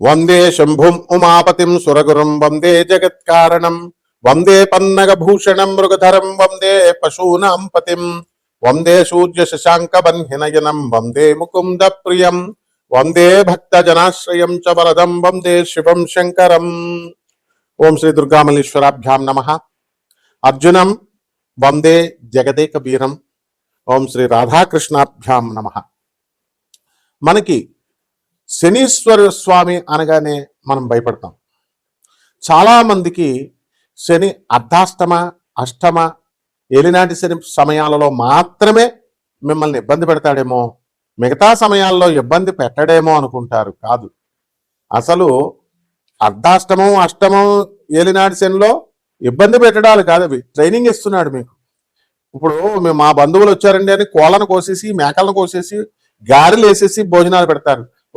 వందే శంభుం ఉమాపతిం సురగురుం వందే జగత్కారణం వందే పన్నగభూషణం మృగధరం వందే పశూనాం పతిం వందే సూర్య శశాంక బన్హినయనం వందే ముకుంద ప్రియం వందే భక్త జనాశ్రయం చ వరదం వందే శివం శంకరం ఓం శ్రీ దుర్గామల్లీశ్వరాభ్యాం నమ అర్జునం వందే జగదేక వీరం ఓం శ్రీ రాధాకృష్ణాభ్యాం నమ మనకి శనీశ్వర స్వామి అనగానే మనం భయపడతాం. చాలామందికి శని అర్ధాష్టమ అష్టమ ఏలినాటి శని సమయాలలో మాత్రమే మిమ్మల్ని ఇబ్బంది పెడతాడేమో మిగతా సమయాల్లో ఇబ్బంది పెట్టడేమో అనుకుంటారు కాదు. అసలు అర్ధాష్టమం అష్టమం ఏలినాటి శనిలో ఇబ్బంది పెట్టడాలు కాదు అవి. ట్రైనింగ్ ఇస్తున్నాడు మీకు. ఇప్పుడు మేము మా బంధువులు వచ్చారండి అని కోళ్ళను కోసేసి మేకలను కోసేసి గారెలు వేసేసి భోజనాలు పెడతారు.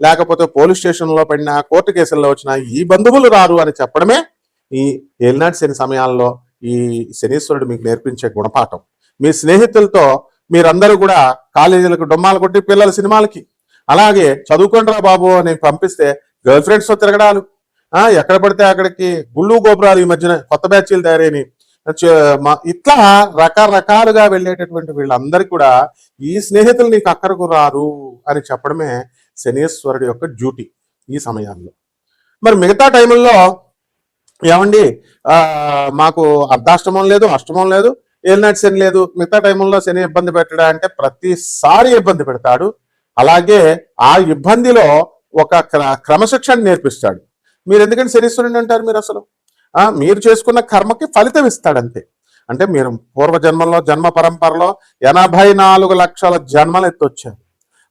లేకపోతే పోలీస్ స్టేషన్లో పడినా కోర్టు కేసుల్లో వచ్చినా ఈ బంధువులు రారు అని చెప్పడమే ఈ ఏలినాటి శని సమయాల్లో ఈ శనీశ్వరుడు మీకు నేర్పించే గుణపాఠం. మీ స్నేహితులతో మీరందరూ కూడా కాలేజీలకు డొమ్మాలు కొట్టి పిల్లల సినిమాలకి. అలాగే చదువుకోండిరా బాబు అని పంపిస్తే గర్ల్ ఫ్రెండ్స్తో తిరగడాలు. ఎక్కడ పడితే అక్కడికి గుళ్ళు గోపురాలు ఈ మధ్యన కొత్త బ్యాచీలు తయారైనవి. ఇట్లా రకరకాలుగా వెళ్ళేటటువంటి వీళ్ళందరికీ కూడా ఈ స్నేహితులు నీకు అక్కడకు రారు అని చెప్పడమే శనేశ్వరుడు యొక్క డ్యూటీ ఈ సమయాల్లో మరి మిగతా టైంలో ఏమండి? మాకు అర్ధాష్టమం లేదు అష్టమం లేదు ఏలినాటి శని లేదు. మిగతా టైంలో శని ఇబ్బంది పెట్టడా అంటే ప్రతిసారి ఇబ్బంది పెడతాడు. అలాగే ఆ ఇబ్బందిలో ఒక క్ర- క్రమశిక్షణ నేర్పిస్తాడు. మీరు ఎందుకంటే శనీశ్వరుడు అంటారు మీరు అసలు? మీరు చేసుకున్న కర్మకి ఫలితం ఇస్తాడు అంతే అంటే మీరు పూర్వజన్మలో జన్మ పరంపరలో ఎనభై నాలుగు లక్షల జన్మలు ఎత్తొచ్చారు.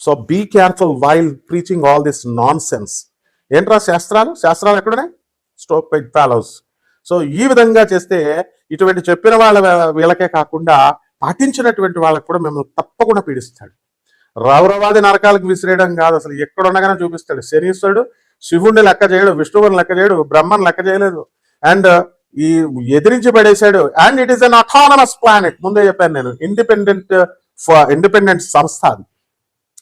so be careful while preaching all this nonsense ఏంట్రా శాస్త్రాలు? శాస్త్రాలు ఎక్కడున్నాయి? స్టోప్ ఫాలోస్ సో ఈ విధంగా చేస్తే ఇటువంటి చెప్పిన వాళ్ళ వీళ్ళకే కాకుండా పాటించినటువంటి వాళ్ళకి కూడా మిమ్మల్ని తప్పకుండా పీడిస్తాడు. రౌరవాది నరకాలకు విసిరేయడం కాదు అసలు. ఎక్కడ ఉండగానే చూపిస్తాడు. శనీశ్వరుడు శివుణ్ణి లెక్క చేయడు విష్ణువుని లెక్క చేయడు బ్రహ్మని లెక్క చేయలేదు. అండ్ ఈ ఎదిరించి పడేశాడు. And it is an autonomous planet ముందే చెప్పాను నేను. ఇండిపెండెంట్ ఇండిపెండెంట్ uh, సంస్థ అది.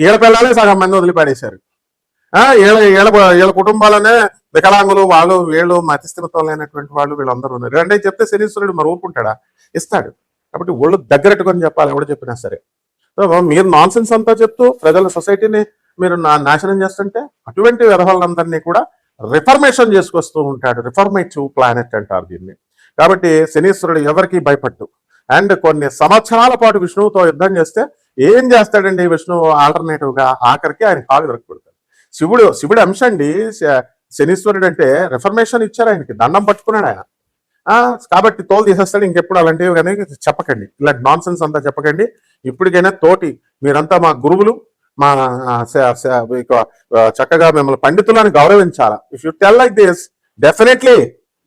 వీళ్ళ పిల్లలే సగం మంది వదిలిపడేశారు. ఆ వీళ్ళ వీళ్ళ వీళ్ళ కుటుంబాలనే వికలాంగులు వాళ్ళు వీళ్ళు మతిస్థిరత్వం లేనటువంటి వాళ్ళు వీళ్ళందరూ ఉన్నారు. అంటే చెప్తే శనీశ్వరుడు మరి ఊరుకుంటాడా? ఇస్తాడు. కాబట్టి ఒళ్ళు దగ్గరెట్టుకొని చెప్పాలి ఎవడు చెప్పినా సరే. సో మీరు నాన్ సెన్స్ అంతా చెప్తూ ప్రజల సొసైటీని మీరు నా- నాశనం చేస్తుంటే అటువంటి వ్యవహారాలందరినీ కూడా రిఫర్మేషన్ చేసుకొస్తూ ఉంటాడు. రిఫర్మేటివ్ ప్లానెట్ అంటారు దీన్ని. కాబట్టి శనీశ్వరుడు ఎవరికి భయపట్టు అండ్ కొన్ని సంవత్సరాల పాటు విష్ణువుతో యుద్ధం చేస్తే ఏం చేస్తాడండి విష్ణువు ఆల్టర్నేటివ్గా ఆఖరికి ఆయన కాలు దొరకబడతాడు శివుడు శివుడు అంశం అండి శనీశ్వరుడు అంటే రిఫర్మేషన్ ఇచ్చారు ఆయనకి దండం పట్టుకున్నాడు ఆయన. ఆ కాబట్టి తోలు తీసేస్తాడు ఇంకెప్పుడు అలాంటివి కానీ చెప్పకండి. ఇలాంటి నాన్ సెన్స్ అంతా చెప్పకండి. ఇప్పటికైనా తోటి మీరంతా మా గురువులు మా చక్కగా మిమ్మల్ని పండితులను గౌరవించాలా? If you tell like this definitely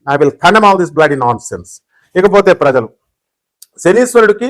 I will condemn all this bloody nonsense ఇకపోతే ప్రజలు శనీశ్వరుడికి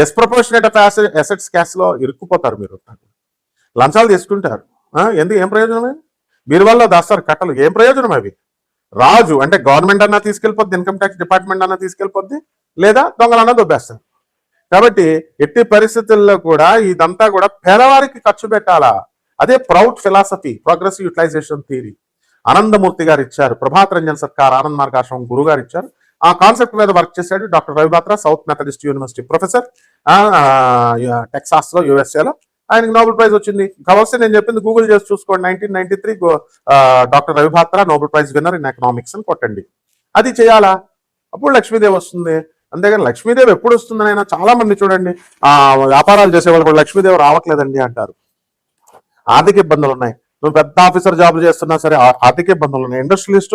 డిస్ప్రపోర్షనేట్ ఆఫ్ అసెట్స్ క్యాష్లో ఇరుక్కుపోతారు మీరు లంచాలు తీసుకుంటారు. ఎందుకు? ఏం ప్రయోజనమే మీరు వల్ల దాస్తారు కట్టలు. ఏం ప్రయోజనం అవి? రాజు అంటే గవర్నమెంట్ అన్నా తీసుకెళ్ళిపోద్ది ఇన్కమ్ ట్యాక్స్ డిపార్ట్మెంట్ అన్నా తీసుకెళ్ళిపోద్ది లేదా దొంగలన్నా దొబ్బేస్తారు. కాబట్టి ఎట్టి పరిస్థితుల్లో కూడా ఇదంతా కూడా పేదవారికి ఖర్చు పెట్టాలా? అదే proud philosophy progressive utilization theory Anandamurti గారు ఇచ్చారు ప్రభాత్ రంజన్ సర్కార్ ఆనంద్ మార్గాశ్రమం గురువు గారు ఇచ్చారు. ఆ కాన్సెప్ట్ మీద వర్క్ చేశాడు doctor Ravi Batra South Methodist University professor టెక్సాస్లో యుఎస్ఏలో. ఆయనకి నోబెల్ ప్రైజ్ వచ్చింది. కావాల్సి నేను చెప్పింది గూగుల్ చేసి చూసుకోండి. Nineteen ninety three doctor Ravi Batra Nobel prize winner in economics అని కొట్టండి. అది చేయాలా? అప్పుడు లక్ష్మీదేవి వస్తుంది. అంతేగాని లక్ష్మీదేవి ఎప్పుడు వస్తుందని అయినా చాలా మంది చూడండి ఆ వ్యాపారాలు చేసే వాళ్ళు కూడా లక్ష్మీదేవి రావట్లేదండి అంటారు. ఆర్థిక ఇబ్బందులు ఉన్నాయి. నువ్వు పెద్ద ఆఫీసర్ జాబ్ చేస్తున్నా సరే ఆర్థిక ఇబ్బందులు ఉన్నాయి. ఇండస్ట్రియలిస్ట్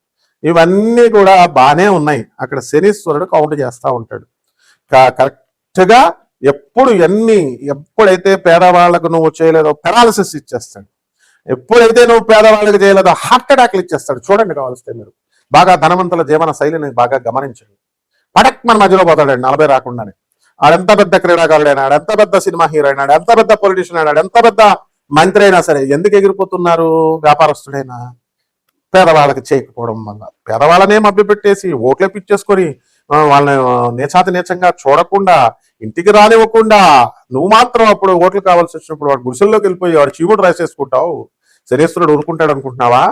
ఇవన్నీ కూడా బాగానే ఉన్నాయి. అక్కడ శనీశ్వరుడు కౌంట్ చేస్తూ ఉంటాడు. కరెక్ట్గా ఎప్పుడు ఎన్ని ఎప్పుడైతే పేదవాళ్ళకు నువ్వు చేయలేదో పెరాలసిస్ ఇచ్చేస్తాడు. ఎప్పుడైతే నువ్వు పేదవాళ్ళకి చేయలేదో హార్ట్ అటాక్లు ఇచ్చేస్తాడు. చూడండి కావాల్స్తే మీరు. బాగా ధనవంతుల జీవన శైలిని బాగా గమనించండి. పడక్ మన మధ్యలో పోతాడండి నలభై రాకుండానే. ఆడెంత పెద్ద క్రీడాకారుడు అయినాడు ఎంత పెద్ద సినిమా హీరో అయినాడు ఎంత పెద్ద పొలిటీషియన్ అయినాడు ఎంత పెద్ద మంత్రి అయినా సరే ఎందుకు ఎగిరిపోతున్నారు? వ్యాపారస్తుడైనా. పేదవాళ్ళకి చేయకపోవడం వల్ల. పేదవాళ్ళనే మభ్యపెట్టేసి ఓట్లే పిచ్చేసుకొని వాళ్ళని ఆ, నీచంగా చూడకుండా ఇంటికి రానివ్వకుండా నువ్వు మాత్రం అప్పుడు ఓట్లు కావాల్సి వచ్చినప్పుడు వాడు గుడిసెల్లోకి వెళ్ళిపోయి వాడు చీవుడు రాసేసుకుంటావు. శనీశ్వరుడు ఊరుకుంటాడు అనుకుంటున్నావా?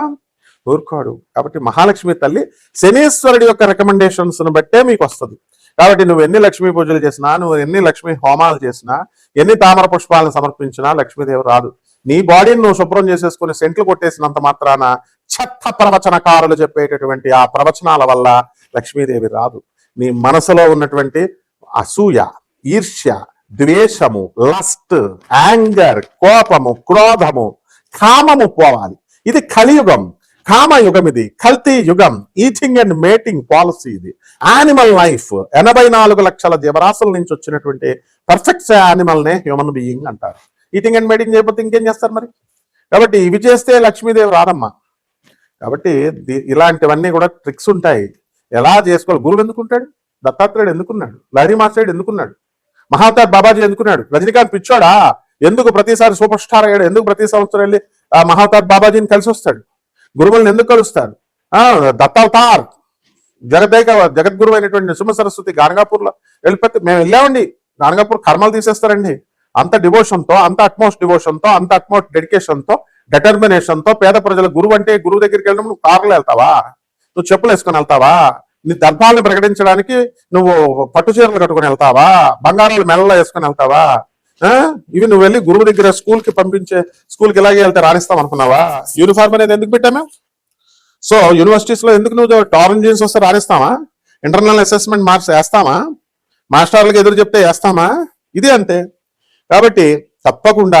ఊరుకోడు. కాబట్టి మహాలక్ష్మి తల్లి శనీశ్వరుడి యొక్క రికమెండేషన్స్ను బట్టే మీకు వస్తుంది. కాబట్టి నువ్వు ఎన్ని లక్ష్మీ పూజలు చేసినా నువ్వు ఎన్ని లక్ష్మీ హోమాలు చేసినా ఎన్ని తామర పుష్పాలను సమర్పించినా లక్ష్మీదేవి రాదు. నీ బాడీని నువ్వు శుభ్రం చేసేసుకుని సెంట్లు కొట్టేసినంత మాత్రాన చెత్త ప్రవచనకారులు చెప్పేటటువంటి ఆ ప్రవచనాల వల్ల లక్ష్మీదేవి రాదు. నీ మనసులో ఉన్నటువంటి అసూయ ఈర్ష్య ద్వేషము లస్ట్ యాంగర్ కోపము క్రోధము కామము పోవాలి. ఇది కలియుగం. కామయుగం ఇది. కల్తీ యుగం. ఈటింగ్ అండ్ మేటింగ్ పాలసీ ఇది. Animal life. ఎనభై నాలుగు లక్షల జీవరాశుల నుంచి వచ్చినటువంటి పర్ఫెక్ట్ యానిమల్నే హ్యూమన్ బీయింగ్ అంటారు. ఈటింగ్ అండ్ మేటింగ్ చేయకపోతే ఇంకేం చేస్తారు మరి? కాబట్టి ఇవి చేస్తే లక్ష్మీదేవి రాదమ్మా. కాబట్టి ఇలాంటివన్నీ కూడా ట్రిక్స్ ఉంటాయి. ఎలా చేసుకోవాలి? గురువు ఎందుకుంటాడు? దత్తాత్రేయుడు ఎందుకున్నాడు? లహరి మాస్టర్డు ఎందుకున్నాడు? మహావతార్ బాబాజీ ఎందుకున్నాడు? రజనీకాంత్ పిచ్చోడా? ఎందుకు ప్రతిసారి సూపర్ స్టార్ అయ్యాడు? ఎందుకు ప్రతి సంవత్సరం వెళ్ళి ఆ మహావతార్ బాబాజీని కలిసి వస్తాడు? గురువులను ఎందుకు కలుస్తాడు ఆ దత్తావతార్. జగదేక జగద్గురు అయినటువంటి నృసింహ సరస్వతి గానగాపూర్లో వెళ్ళిపోతే మేము వెళ్ళామండి. గానగాపూర్ కర్మలు తీసేస్తారండి. అంత డివోషన్తో అంత అట్మోస్ట్ డివోషన్తో అంత అట్మోస్ట్ డెడికేషన్తో డెటర్మినేషన్తో పేద ప్రజల గురువు అంటే గురువు దగ్గరికి వెళ్ళడం నువ్వు కార్లు వెళ్తావా? నువ్వు చెప్పులు వేసుకొని వెళ్తావా? నీ దర్భాలను ప్రకటించడానికి నువ్వు పట్టు చీరలు కట్టుకొని వెళ్తావా? బంగారాలు మెడలో వేసుకొని వెళ్తావా? ఆ? ఇవి నువ్వు వెళ్ళి గురువు దగ్గర స్కూల్కి పంపించే స్కూల్కి ఇలాగే వెళ్తే రాణిస్తాం అనుకున్నావా? యూనిఫామ్ అనేది ఎందుకు పెట్టాము సో యూనివర్సిటీస్లో ఎందుకు నువ్వు టారన్ జీన్స్ వస్తే రాణిస్తావా? ఇంటర్నల్ అసెస్మెంట్ మార్క్స్ వేస్తామా మాస్టర్లకు ఎదురు చెప్తే వేస్తామా? ఇది అంతే. కాబట్టి తప్పకుండా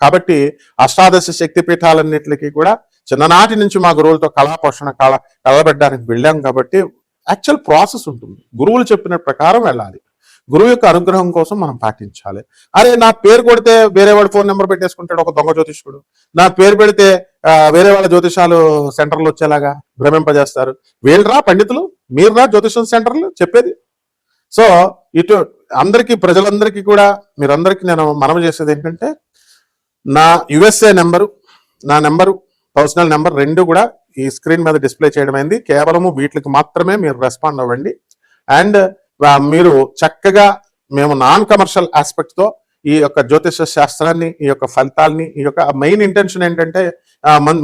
కాబట్టి అష్టాదశ శక్తి పీఠాలన్నింటికి కూడా చిన్ననాటి నుంచి మా గురువులతో కళా పోషణ కళ కలబెట్టడానికి వెళ్ళాం కాబట్టి యాక్చువల్ ప్రాసెస్ ఉంటుంది. గురువులు చెప్పిన ప్రకారం వెళ్ళాలి. గురువు యొక్క అనుగ్రహం కోసం మనం పాటించాలి. అరే నా పేరు కొడితే వేరే వాడు ఫోన్ నెంబర్ పెట్టేసుకుంటాడు ఒక దొంగ జ్యోతిష్కుడు. నా పేరు పెడితే వేరే వాళ్ళ జ్యోతిషాలు సెంటర్లు వచ్చేలాగా భ్రమింపజేస్తారు. వీళ్ళరా పండితులు మీరురా జ్యోతిషం సెంటర్లు చెప్పేది. సో ఇటు అందరికీ ప్రజలందరికీ కూడా మీరందరికీ నేను మనవి చేసేది ఏంటంటే నా యుఎస్ఏ నెంబరు నా నెంబరు పర్సనల్ నెంబర్ రెండు కూడా ఈ స్క్రీన్ మీద డిస్ప్లే చేయడం అయింది. కేవలము వీటికి మాత్రమే మీరు రెస్పాండ్ అవ్వండి. అండ్ మీరు చక్కగా మేము నాన్ కమర్షియల్ ఆస్పెక్ట్తో ఈ యొక్క జ్యోతిష శాస్త్రాన్ని ఈ యొక్క ఫలితాల్ని ఈ యొక్క మెయిన్ ఇంటెన్షన్ ఏంటంటే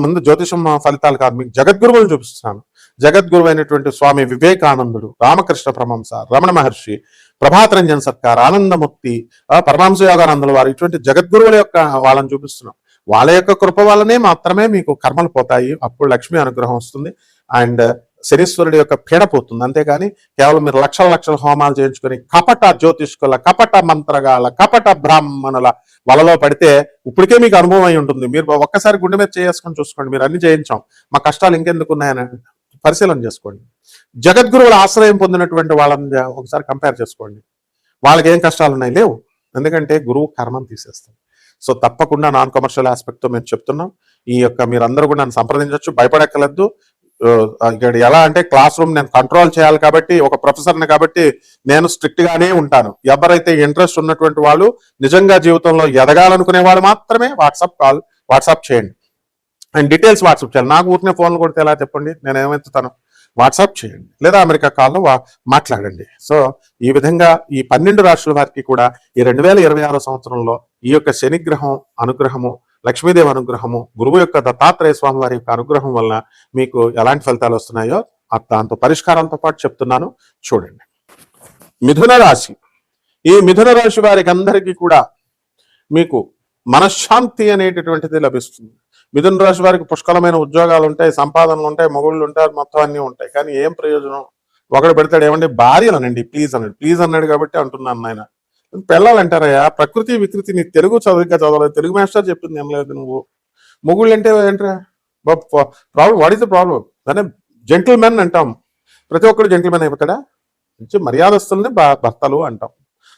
ముందు జ్యోతిషం ఫలితాలు కాదు. మీకు జగద్గురువులు చూపిస్తున్నాను. జగద్గురువు అయినటువంటి స్వామి వివేకానందుడు రామకృష్ణ ప్రమంస రమణ మహర్షి ప్రభాతరంజన్ సత్కార్ ఆనందముక్తి పరమాంశ యోగానందుల వారు ఇటువంటి జగద్గురువుల యొక్క వాళ్ళని చూపిస్తున్నాం. వాళ్ళ యొక్క కృప వల్లనే మాత్రమే మీకు కర్మలు పోతాయి. అప్పుడు లక్ష్మి అనుగ్రహం వస్తుంది. అండ్ శనీశ్వరుడి యొక్క పీడ పోతుంది. అంతేగాని కేవలం మీరు లక్షల లక్షల హోమాలు చేయించుకొని కపట జ్యోతిష్కుల కపట మంత్రగాల కపట బ్రాహ్మణుల వలలో పడితే ఇప్పటికే మీకు అనుభవం అయి ఉంటుంది. మీరు ఒక్కసారి గుండె మీద చేసుకొని చూసుకోండి. మీరు అన్ని చేయించాం. మా కష్టాలు ఇంకెందుకు ఉన్నాయని పరిశీలన చేసుకోండి. జగద్గురువుల ఆశ్రయం పొందినటువంటి వాళ్ళని ఒకసారి కంపేర్ చేసుకోండి. వాళ్ళకి ఏం కష్టాలు ఉన్నాయి లేవు. ఎందుకంటే గురువు కర్మం తీసేస్తాం సో తప్పకుండా నాన్ కమర్షియల్ ఆస్పెక్ట్తో మేము చెప్తున్నాం. ఈ యొక్క మీరందరూ కూడా నన్ను సంప్రదించవచ్చు భయపడక్కర్లేదు. ఇక్కడ ఎలా అంటే క్లాస్ రూమ్ నేను కంట్రోల్ చేయాలి కాబట్టి ఒక ప్రొఫెసర్ని కాబట్టి నేను స్ట్రిక్ట్ గానే ఉంటాను. ఎవరైతే ఇంట్రెస్ట్ ఉన్నటువంటి వాళ్ళు నిజంగా జీవితంలో ఎదగాలనుకునే వాళ్ళు మాత్రమే వాట్సాప్ కాల్ వాట్సాప్ చేయండి. అండ్ డీటెయిల్స్ వాట్సాప్ చేయాలి. నాకు ఊరినే ఫోన్లు కొడితే ఎలా చెప్పండి? నేను ఏమెత్తుతాను వాట్సాప్ చేయండి. లేదా అమెరికా కాల్లో మాట్లాడండి. సో ఈ విధంగా ఈ పన్నెండు రాష్ట్రాల వారికి కూడా ఈ రెండు వేల ఇరవై ఆరో సంవత్సరంలో ఈ యొక్క శనిగ్రహం అనుగ్రహము లక్ష్మీదేవి అనుగ్రహము గురువు యొక్క దత్తాత్రేయ స్వామి వారి యొక్క అనుగ్రహం వలన మీకు ఎలాంటి ఫలితాలు వస్తున్నాయో దాంతో పరిష్కారంతో పాటు చెప్తున్నాను. చూడండి. మిథున రాశి. ఈ మిథున రాశి వారికి అందరికీ కూడా మీకు మనశ్శాంతి అనేటటువంటిది లభిస్తుంది. మిథున రాశి వారికి పుష్కలమైన ఉద్యోగాలు ఉంటాయి సంపాదనలు ఉంటాయి మొగుళ్ళు ఉంటాయి మొత్తం అన్ని ఉంటాయి. కానీ ఏం ప్రయోజనం? ఒకడు పెడతాడు ఏమంటే భార్యలు అనండి ప్లీజ్ అన్నాడు. ప్లీజ్ అన్నాడు కాబట్టి అంటున్నాను నాయన. పెళ్ళాలంటారయ్యా ప్రకృతి వికృతి నీ తెలుగు చదువుగా చదవలేదు. తెలుగు మాస్టర్ చెప్పింది ఏం లేదు నువ్వు. మొగుళ్ళు అంటే ఏంట్రా problem what is the problem దాన్ని జెంటిల్ మెన్ అంటాం. ప్రతి ఒక్కరు జెంటిల్ మెన్ అయిపోతాడా మంచి మర్యాదస్తుల్ని భర్తలు అంటాం.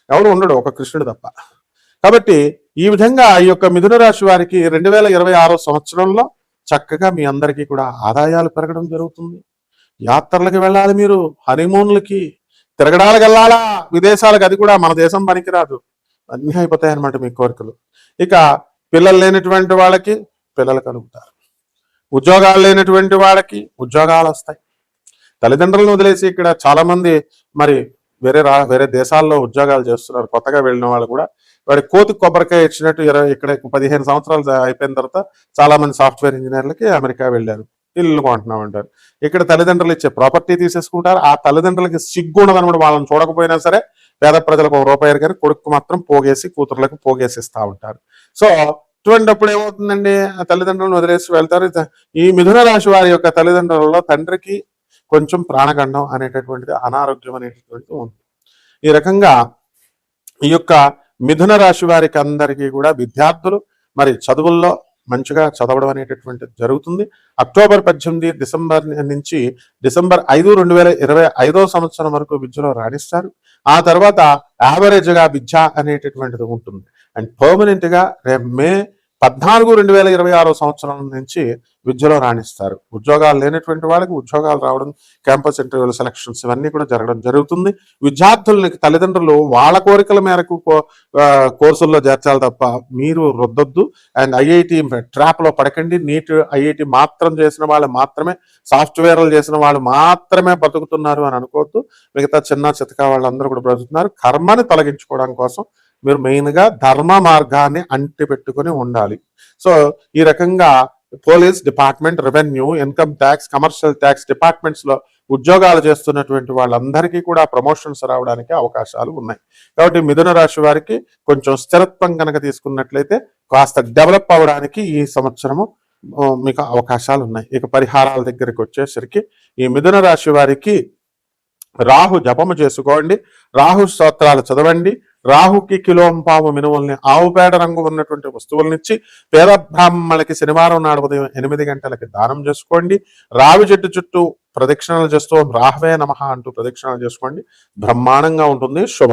ఎవరు ఉండడు ఒక కృష్ణుడు తప్ప. కాబట్టి ఈ విధంగా ఈ యొక్క మిథున రాశి వారికి రెండు వేల ఇరవై ఆరో సంవత్సరంలో చక్కగా మీ అందరికీ కూడా ఆదాయాలు పెరగడం జరుగుతుంది. యాత్రలకు వెళ్ళాలి మీరు హనీమూన్లకి తిరగడానికి వెళ్ళాలా? విదేశాలకు అది కూడా మన దేశం పనికిరాదు. అన్నీ అయిపోతాయి అనమాట మీ కోరికలు. ఇక పిల్లలు లేనటువంటి వాళ్ళకి పిల్లలు కలుగుతారు. ఉద్యోగాలు లేనటువంటి వాళ్ళకి ఉద్యోగాలు వస్తాయి. తల్లిదండ్రులను వదిలేసి ఇక్కడ చాలామంది మరి వేరే రా వేరే దేశాల్లో ఉద్యోగాలు చేస్తున్నారు. కొత్తగా వెళ్ళిన వాళ్ళు కూడా వాడి కోతి కొబ్బరికాయ ఇచ్చినట్టు ఇరవై ఇక్కడ పదిహేను సంవత్సరాలు అయిపోయిన తర్వాత చాలా మంది సాఫ్ట్వేర్ ఇంజనీర్లకి అమెరికా వెళ్ళారు. ఇల్లు కొంటున్నాం అంటారు. ఇక్కడ తల్లిదండ్రులు ఇచ్చే ప్రాపర్టీ తీసేసుకుంటారు. ఆ తల్లిదండ్రులకి సిగ్గు ఉండదనమాట వాళ్ళని చూడకపోయినా సరే పేద ప్రజలకు ఒక రూపాయలు కానీ కొడుకు మాత్రం పోగేసి కూతుర్లకు పోగేసి ఇస్తా ఉంటారు. సో ఇటువంటిప్పుడు ఏమవుతుందండి? ఆ తల్లిదండ్రులను వదిలేసి వెళ్తారు. ఈ మిథున రాశి వారి యొక్క తల్లిదండ్రులలో తండ్రికి కొంచెం ప్రాణగండం అనేటటువంటిది అనారోగ్యం అనేటటువంటిది ఉంది ఈ రకంగా ఈ యొక్క మిథున రాశి వారికి అందరికీ కూడా విద్యార్థులు మరి చదువుల్లో మంచిగా చదవడం అనేటటువంటిది జరుగుతుంది. అక్టోబర్ పద్దెనిమిది డిసెంబర్ నుంచి డిసెంబర్ ఐదు రెండు వేల ఇరవై ఐదో సంవత్సరం వరకు విద్యలో రాణిస్తారు. ఆ తర్వాత యావరేజ్గా విద్య అనేటటువంటిది ఉంటుంది. అండ్ పర్మనెంట్గా రేపు మే పద్నాలుగు రెండు వేల ఇరవై ఆరో సంవత్సరం నుంచి విద్యలో రాణిస్తారు. ఉద్యోగాలు లేనటువంటి వాళ్ళకి ఉద్యోగాలు రావడం క్యాంపస్ ఇంటర్వ్యూల సెలక్షన్స్ ఇవన్నీ కూడా జరగడం జరుగుతుంది. విద్యార్థులకి తల్లిదండ్రులు వాళ్ళ కోరికల మేరకు కో- కోర్సుల్లో చేర్చాలి తప్ప మీరు రుద్దొద్దు. అండ్ ఐఐటి ట్రాప్లో పడకండి. నీట్ ఐఐటి మాత్రం చేసిన వాళ్ళు మాత్రమే సాఫ్ట్వేర్లు చేసిన వాళ్ళు మాత్రమే బతుకుతున్నారు అని అనుకోవద్దు. మిగతా చిన్న చితక వాళ్ళందరూ కూడా బ్రతుకుతున్నారు. కర్మని తొలగించుకోవడం కోసం మీరు మెయిన్గా ధర్మ మార్గాన్ని అంటి పెట్టుకుని ఉండాలి. సో ఈ రకంగా police department revenue income tax commercial tax డిపార్ట్మెంట్స్లో ఉద్యోగాలు చేస్తున్నటువంటి వాళ్ళందరికీ కూడా ప్రమోషన్స్ రావడానికి అవకాశాలు ఉన్నాయి. కాబట్టి మిథున రాశి వారికి కొంచెం స్థిరత్వం కనుక తీసుకున్నట్లయితే కాస్త డెవలప్ అవ్వడానికి ఈ సంవత్సరము మీకు అవకాశాలు ఉన్నాయి. ఇక పరిహారాల దగ్గరికి వచ్చేసరికి ఈ మిథున రాశి వారికి రాహు జపము చేసుకోండి. రాహు స్తోత్రాలు చదవండి. రాహుకి కిలోంపావు మినుముల్ని ఆవు పేడ రంగు ఉన్నటువంటి వస్తువులనిచ్చి పేద బ్రాహ్మణులకి శనివారం నాడు ఉదయం ఎనిమిది గంటలకి దానం చేసుకోండి. రావి చెట్టు చుట్టూ ప్రదక్షిణలు చేస్తూ రాహవే నమః అంటూ ప్రదక్షిణలు చేసుకోండి. బ్రహ్మాండంగా ఉంటుంది. శుభ